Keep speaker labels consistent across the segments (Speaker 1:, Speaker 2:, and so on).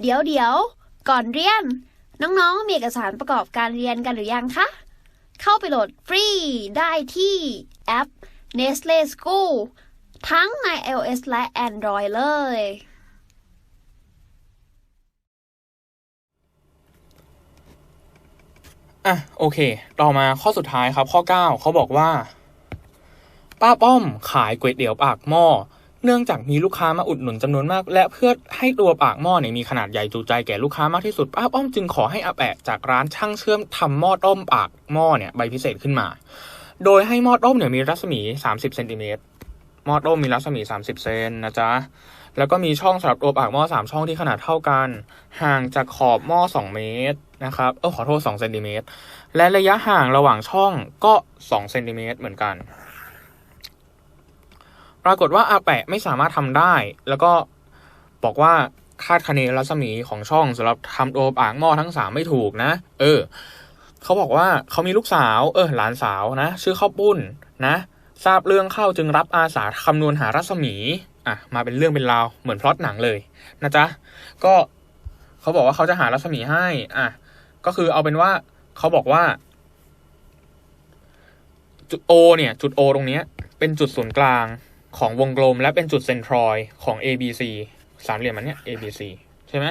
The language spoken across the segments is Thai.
Speaker 1: เดี๋ยวเดี๋ยวก่อนเรียน น้องๆ มีเอกสารประกอบการเรียนกันหรือยังคะ เข้าไปโหลดฟรีได้ที่แอป Nestle School ทั้งใน iOS และ Android เลย
Speaker 2: อะ โอเค ต่อมาข้อสุดท้ายครับข้อ 9 เขาบอกว่า ป้าป้อมขายก๋วยเตี๋ยวปากหม้อ เนื่องจากมีลูกค้ามาอุดหนุนจำนวนมาก และเพื่อให้ตัวปากหม้อเนี่ยมีขนาดใหญ่จูใจแก่ลูกค้ามากที่สุดป้าป้อมจึงขอให้อาแปะจากร้านช่างเชื่อมทำหม้อต้มปากหม้อเนี่ยใบพิเศษขึ้นมา โดยให้หม้อต้มเนี่ยมีรัศมี 30เซนติเมตรหม้อต้มมีรัศมี 30 เซนนะจ๊ะ แล้วก็มีช่องสำหรับตัวปากหม้อ 3 ช่องที่ขนาดเท่ากัน ห่างจากขอบหม้อ 2 เมตรนะครับ เออขอโทษ2เซนติเมตร และระยะห่างระหว่างช่องก็ 2 เซนติเมตรเหมือนกัน ปรากฏว่าอาแปะไม่สามารถทำได้ แล้วก็บอกว่าคาดคะเนรัศมีของช่องสำหรับทำตัวปากหม้อทั้งสามไม่ถูกนะ เออ เขาบอกว่าเขามีลูกสาว เออ หลานสาวนะ ชื่อข้าวปุ้นนะ ทราบเรื่องเข้าจึงรับอาสาคำนวณหารัศมี อะ มาเป็นเรื่องเป็นราว เหมือนพล็อตหนังเลยนะจ๊ะ ก็เขาบอกว่าเขาจะหารัศมีให้ อะ ก็คือเอาเป็นว่าเขาบอกว่า จุด O เนี่ย จุด O ตรงเนี้ย เป็นจุดศูนย์กลาง ของวงกลมและเป็นจุดเซนทรอยของ ABC สามเหลี่ยมมันเนี้ย ABC ใช่ไหม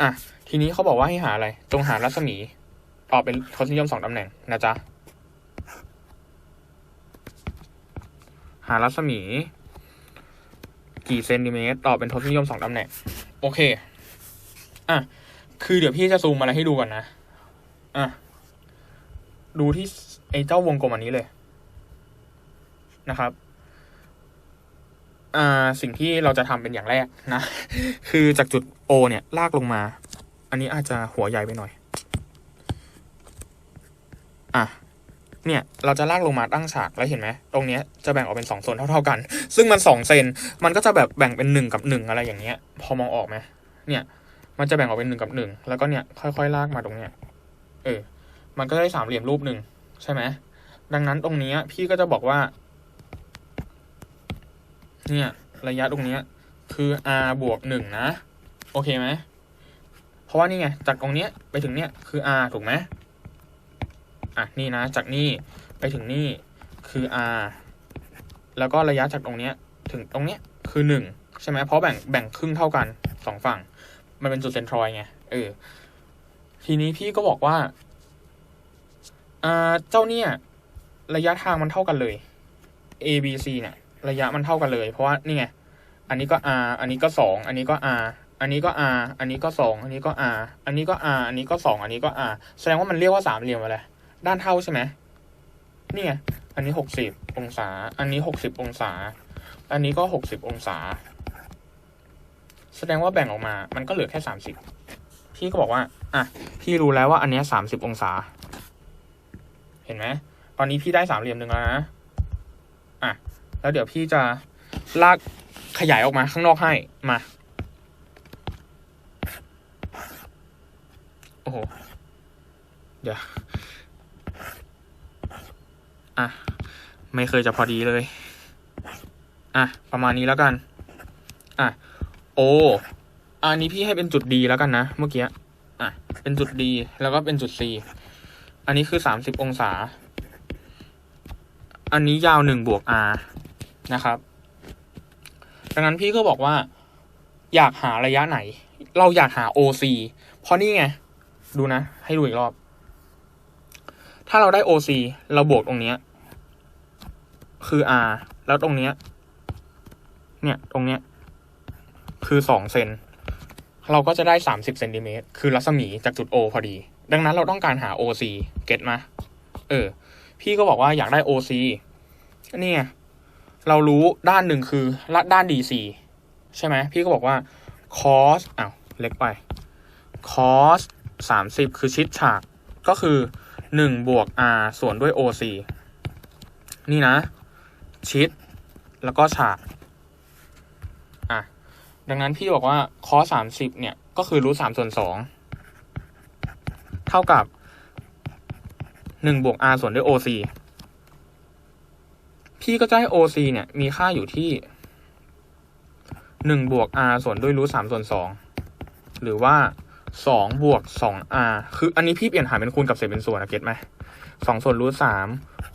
Speaker 2: อะ ทีนี้เขาบอกว่าให้หาอะไรจงหารัศมีออกเป็นทศนิยมสองตำแหน่งนะจ๊ะ หารัศมี กี่เซนติเมตรต่อเป็นทศนิยมสองตำแหน่ง โอเค อะ คือเดี๋ยวพี่จะซูมอะไรให้ดูก่อนนะ อะ ดูที่ไอ้เจ้าวงกลมอันนี้เลยนะครับ อ่าสิ่งที่เราจะทำเป็นอย่างแรกนะ คือจากจุด O เนี่ย ลากลงมา อันนี้อาจจะหัวใหญ่ไปหน่อย อะเนี่ย เราจะลากลงมาตั้งฉากแล้วเห็นไหม ตรงเนี้ยจะแบ่งออกเป็นสองโซนเท่าๆกัน ซึ่งมันสองเซน มันก็จะแบบแบ่งเป็นหนึ่งกับหนึ่งอะไรอย่างเงี้ย พอมองออกไหมเนี่ย มันจะแบ่งออกเป็นหนึ่งกับหนึ่งแล้วก็เนี่ยค่อยๆลากมาตรงเนี้ย เออ มันก็ได้สามเหลี่ยมรูปหนึ่งใช่ไหม ดังนั้นตรงนี้พี่ก็จะบอกว่า เนี่ย ระยะตรงเนี้ย คือ r บวกหนึ่งนะ โอเคไหม เพราะว่านี่ไง จากตรงเนี้ยไปถึงเนี้ยคือ r ถูกไหมอะนี่นะ จากนี่ไปถึงนี่คือ r แล้วก็ระยะจากตรงเนี้ย ถึงตรงเนี้ยคือหนึ่งใช่ไหมเพราะแบ่งแบ่งครึ่งเท่ากันสองฝั่ง มันเป็นจุดเซนทรอยไงเออทีนี้พี่ก็บอกว่าอ่าเจ้าเนี่ย ระยะทางมันเท่ากันเลย A B C เนี่ย ระยะมันเท่ากันเลย เพราะว่านี่ไง อันนี้ก็ R อันนี้ก็สองอันนี้ก็ R อันนี้ก็ R อันนี้ก็สองอันนี้ก็ R อันนี้ก็ R อันนี้ก็สองอันนี้ก็ R แสดงว่ามันเรียกว่าสามเหลี่ยมอะไรด้านเท่าใช่ไหมนี่ไง อันนี้หกสิบองศา อันนี้หกสิบองศา อันนี้ก็หกสิบองศา แสดงว่าแบ่งออกมา มันก็เหลือแค่สามสิบพี่ก็บอกว่า อะ พี่รู้แล้วว่าอันนี้สามสิบองศา เห็นไหม ตอนนี้พี่ได้สามเหลี่ยมหนึ่งแล้วนะ อะ แล้วเดี๋ยวพี่จะลากขยายออกมาข้างนอกให้มาโอ้โหเดี๋ยวอะไม่เคยจะพอดีเลย อะ ประมาณนี้แล้วกัน อะ โอ อันนี้พี่ให้เป็นจุดดีแล้วกันนะ เมื่อกี้ อะ เป็นจุดดีแล้วก็เป็นจุด C อันนี้คือสามสิบองศา อันนี้ยาวหนึ่งบวก r นะครับ ดังนั้นพี่ก็บอกว่า อยากหาระยะไหน เราอยากหา OC เพราะนี่ไง ดูนะ ให้ดูอีกรอบ ถ้าเราได้ OC เราบวกตรงเนี้ย คือ R แล้วตรงเนี้ย เนี่ยตรงเนี้ย คือสองเซนเราก็จะได้สามสิบเซนติเมตร คือรัศมีจากจุด O พอดี ดังนั้นเราต้องการหา OC เก็ตมา เออ พี่ก็บอกว่าอยากได้ OC นี่ไง เรารู้ด้านหนึ่งคือละด้าน DC ใช่ไหมพี่ก็บอกว่า cos อ้าวเล็กไป cos สามสิบคือชิดฉากก็คือหนึ่งบวก r ส่วนด้วย OC นี่นะ ชิด แล้วก็ฉากอะดังนั้นพี่บอกว่า cos สามสิบเนี่ยก็คือรูทสามส่วนสองเท่ากับหนึ่งบวก r ส่วนด้วย OC พี่ก็จะให้ OC เนี่ย มีค่าอยู่ที่หนึ่งบวก r ส่วนด้วยรูทสามส่วนสองหรือว่าสองบวกสอง r คืออันนี้พี่เปลี่ยนหารเป็นคูณกับเศษเป็นส่วนนะเก็ตไหมสองส่วนรูทสาม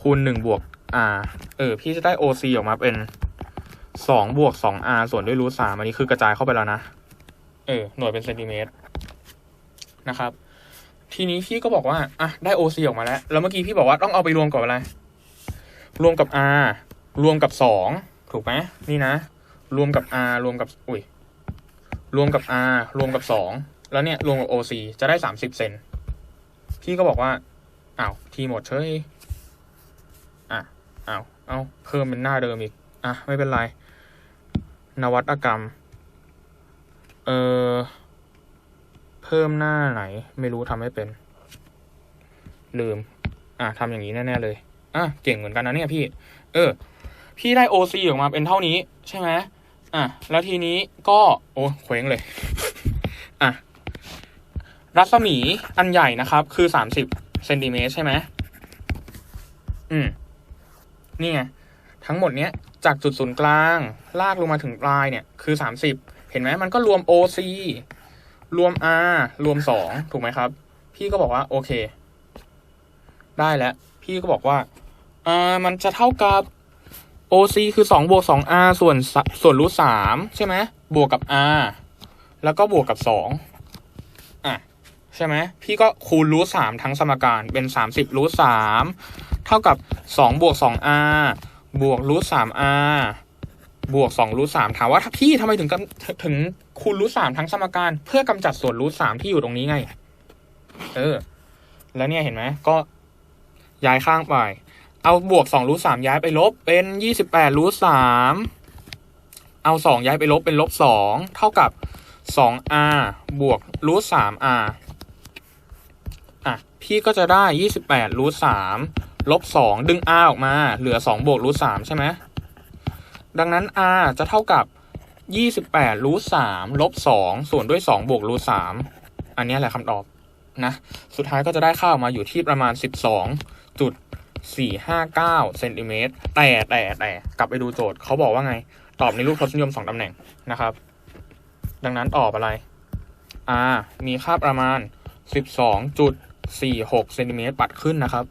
Speaker 2: คูณหนึ่งบวก r เออ พี่จะได้ oc ออกมาเป็นสองบวกสอง r ส่วนด้วยรูทสามอันนี้คือกระจายเข้าไปแล้วนะ เออ หน่วยเป็นเซนติเมตรนะครับ ทีนี้พี่ก็บอกว่า อะ ได้ OC ออกมาแล้ว แล้วเมื่อกี้พี่บอกว่าต้องเอาไปรวมกับอะไร รวมกับ R รวมกับสองถูกไหมนี่นะ รวมกับ R รวมกับอุ้ยรวมกับ R รวมกับสองแล้วเนี่ยรวมกับ OC จะได้สามสิบเซนพี่ก็บอกว่าอ้าวทีหมดเฉยอะอ้าวเอาเพิ่มเป็นหน้าเดิมอีก อะ ไม่เป็นไร นวัตกรรม เออเพิ่มหน้าไหน ไม่รู้ทำไม่เป็น ลืม อะทำอย่างนี้แน่ ๆ เลย อะเก่งเหมือนกันนะเนี่ยพี่ เออ พี่ได้ OC ออกมาเป็นเท่านี้ ใช่ไหมอะแล้วทีนี้ก็ โอ้เคว้งเลย อะรัศมีอันใหญ่นะครับ คือสามสิบเซนติเมตรใช่ไหมอืม นี่ไงทั้งหมดเนี้ยจากจุดศูนย์กลาง ลากลงมาถึงปลายเนี่ย คือสามสิบเห็นไหมมันก็รวม OC รวม R รวมสองถูกไหมครับ พี่ก็บอกว่า โอเค ได้แล้ว พี่ก็บอกว่า อ่ามันจะเท่ากับ OC คือสองบวกสอง R ส่วนส่วนรูทสามใช่ไหมบวกกับ R แล้วก็บวกกับสองอะใช่ไหมพี่ก็คูณรูทสามทั้งสมการเป็นสามสิบรูทสามเท่ากับสองบวกสอง R บวกรูทสาม R บวกสองรูทสามถามว่าพี่ทำไมถึงกำถึงคูณรูทสามทั้งสมการ เพื่อกำจัดส่วนรูทสามที่อยู่ตรงนี้ไง เออ แล้วเนี่ยเห็นไหมก็ย้ายข้างไป เอาบวกสองรูทสามย้ายไปลบเป็นยี่สิบแปดรูทสามเอาสองย้ายไปลบเป็นลบสองเท่ากับสอง r บวกรูทสาม r อะพี่ก็จะได้ยี่สิบแปดรูทสามลบสองดึง r ออกมา เหลือสองบวกรูทสามใช่ไหมดังนั้น r จะเท่ากับ28รูท3ลบ2ส่วนด้วย2บวกรูท3อันนี้แหละคำตอบนะ สุดท้ายก็จะได้ค่าออกมาอยู่ที่ประมาณ12จุด 459เซนติเมตรแต่แต่แต่กลับไปดูโจทย์เขาบอกว่าไง ตอบในรูปทศนิยม2ตำแหน่งนะครับ ดังนั้นตอบอะไร r มีค่าประมาณ 12.46เซนติเมตรปัดขึ้นนะครับ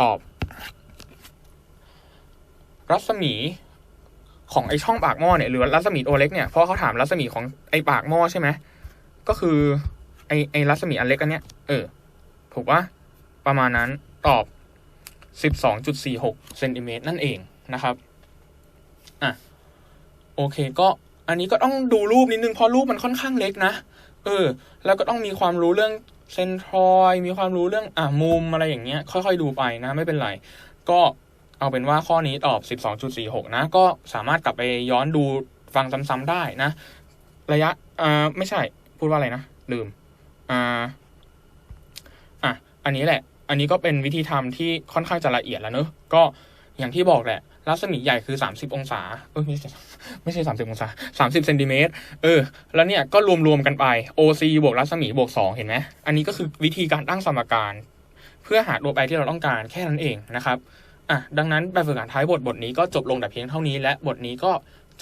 Speaker 2: ตอบ รัศมีของไอช่องปากหม้อเนี่ยหรือรัศมีตัวเล็กเนี่ยเพราะเขาถามรัศมีของไอปากหม้อใช่ไหมก็คือ ไอไอรัศมีอันเล็กอันเนี้ยเออ ถูกปะประมาณนั้น ตอบสิบสองจุดสี่หกเซนติเมตรนั่นเองนะครับอะโอเคก็อันนี้ก็ต้องดูรูปนิดนึงเพราะรูปมันค่อนข้างเล็กนะ เออ แล้วก็ต้องมีความรู้เรื่องเซนทรอยมีความรู้เรื่องอะมุมอะไรอย่างเงี้ย ค่อยๆดูไปนะ ไม่เป็นไร ก็เอาเป็นว่าข้อนี้ตอบ 12.46 นะ ก็สามารถกลับไปย้อนดูฟังซ้ำๆได้นะ ระยะอ่าไม่ใช่ พูดว่าอะไรนะ ลืมอ่าอะอันนี้แหละ อันนี้ก็เป็นวิธีทำที่ค่อนข้างจะละเอียดแล้วเนอะก็อย่างที่บอกแหละ รัศมีใหญ่คือ 30 องศาเออไม่ใช่ไม่ใช่ 30 องศา 30เซนติเมตรเออ แล้วเนี่ยก็รวมๆกันไป OC บวกรัศมีบวก 2 เห็นไหมอันนี้ก็คือวิธีการตั้งสมการ เพื่อหาตัวแปรที่เราต้องการแค่นั้นเองนะครับอะดังนั้นแบบฝึกหัดท้ายบทบทนี้ก็จบลงแต่เพียงเท่านี้ และบทนี้ก็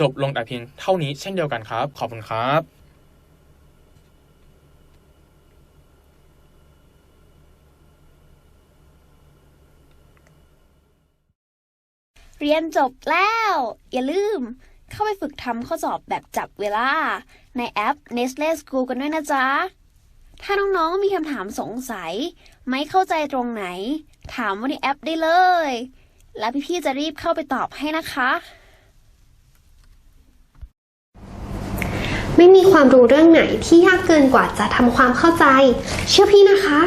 Speaker 2: จบลงแต่เพียงเท่านี้เช่นเดียวกันครับ ขอบคุณครับ
Speaker 1: เรียนจบแล้ว อย่าลืม เข้าไปฝึกทำข้อสอบแบบจับเวลา ในแอป Nestle School กันด้วยนะจ๊ะ ถ้าน้องๆมีคำถามสงสัย ไม่เข้าใจตรงไหน ถามว่าในแอปได้เลย แล้วพี่ๆจะรีบเข้าไปตอบให้นะคะ
Speaker 3: ไม่มีความรู้เรื่องไหนที่ยากเกินกว่าจะทำความเข้าใจ เชื่อพี่นะคะ